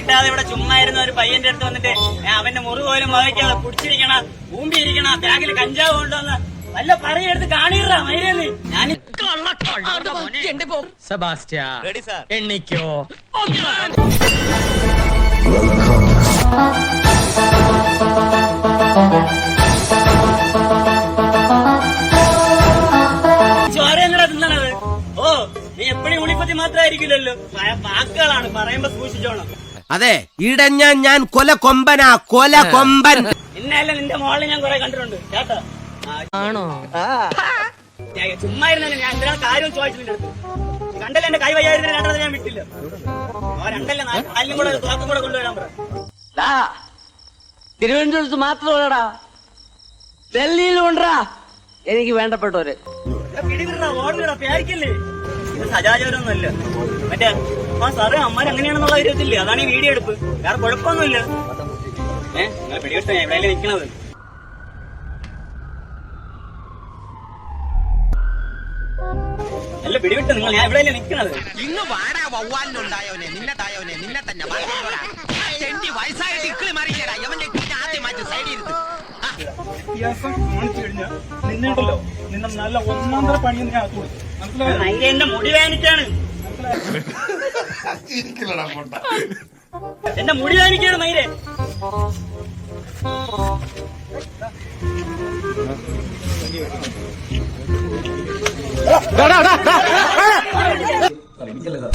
കിട്ടാതെ ഇവിടെ ചുമ്മാ ഇരുന്ന ഒരു പയ്യന്റെ അടുത്ത് വന്നിട്ട് ഞാൻ അവന്റെ മുറി പോലും വഹിക്കാതെ കുടിച്ചിരിക്കണ ഊമ്പിയിരിക്കണ ബാഗിൽ കഞ്ചാവ് കൊണ്ടുവന്ന് വല്ല പറയെടുത്ത് കാണിടാ മൈരേന്ന്. ഞാൻ സെബാസ്റ്റ്യ എണ്ണിക്കോ. നീ എപ്പോഴും ഉണിപ്പത്തി മാത്രമായിരിക്കില്ലല്ലോ. വാക്കുകളാണ് പറയുമ്പോ സൂക്ഷിച്ചോണം. അതെ ഇടഞ്ഞ ഞാൻ കൊല കൊമ്പനാ കൊല കൊമ്പൻ. ഇന്നല്ല നിന്റെ മോളിൽ ഞാൻ കുറെ കണ്ടിട്ടുണ്ട്. കേട്ടോ? ആണോ? ചുമ്മാ ഇരുന്നല്ല ഞാൻ എന്തിനാ കാര്യം ചോദിച്ചില്ല നിന്റെ അടുത്ത് കണ്ടല്ലേ എന്റെ കൈ വയ്യായിരുന്നു രണ്ടത് ഞാൻ വിട്ടില്ല. ഓ രണ്ടല്ലേ നാലും? കൂടെ തോക്കും കൂടെ കൊണ്ടുവരാൻ പറ. തിരുവനന്തപുരത്ത് മാത്രമല്ലടാ ഡൽഹിയിൽ ഉണ്ടാ എനിക്ക് വേണ്ടപ്പെട്ടവര്. പിടികിടാ ഓടുകടാ പേടിക്കല്ലേ? ഇത് സജാചാരമൊന്നുമല്ല. മറ്റേ ആ സാറേ അമ്മാർ അങ്ങനെയാണെന്നുള്ള കാര്യത്തില്ല അതാണ് ഈ വീഡിയോ എടുപ്പ്. വേറെ കുഴപ്പമൊന്നുമില്ല. ഏഹ് നിങ്ങളെ പിടികിട്ട ഞാൻ എവിടെയല്ലേ നിൽക്കണത് അല്ല പിടിവിട്ട് നിങ്ങൾ ഞാൻ എവിടെയല്ലേ നിൽക്കണത് ഇന്ന് വാടാ വവ്വാലിനുണ്ടായവനെ നിന്നതായവനെ നിന്നെ തന്നെ വയസ്സായിട്ട് ഇക്കിളി മാറിക്കടാ യവന്റെ ആദ്യം മാറ്റി സൈഡിൽ ഇരുത്ത്. വ്യത്യാസം കാണിച്ചു കഴിഞ്ഞാൽ നിന്നുണ്ടല്ലോ നിന്നെ നല്ല ഒന്നാന്തര പണിയെന്ന് ഞാൻ കൊടുക്കും മനസ്സിലായോ? എന്റെ മുടി എന്റെ മുടി കാണിക്കാണ് മയിലെ ഞാൻ minutes later.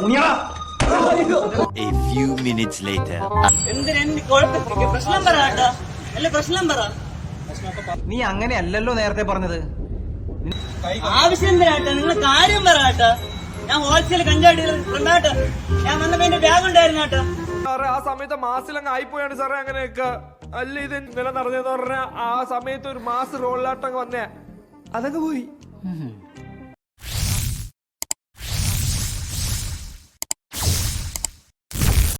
എന്തിന് എന്ത് few minutes later. നീ അങ്ങനെയല്ലല്ലോ നേരത്തെ പറഞ്ഞത്. ആവശ്യം എന്തിനാട്ടോ നിങ്ങൾ കാര്യം പറ ഞാൻ ഹോൾസെയിൽ കഞ്ചാവ് ഡീലർ ഞാൻ വന്നപ്പോ എന്റെ ബാഗ് ഉണ്ടായിരുന്നു സാറേ ആ സമയത്ത് മാസിലങ്ങ് ആയിപ്പോയാണ് സാറേ അങ്ങനെയൊക്കെ. അല്ല ഇത് ഇന്നലെ നടന്നതെന്ന് പറഞ്ഞ ആ സമയത്ത് ഒരു മാസ് റോളിലാട്ടങ്ങ് വന്നേ. അതങ്ങ് പോയി.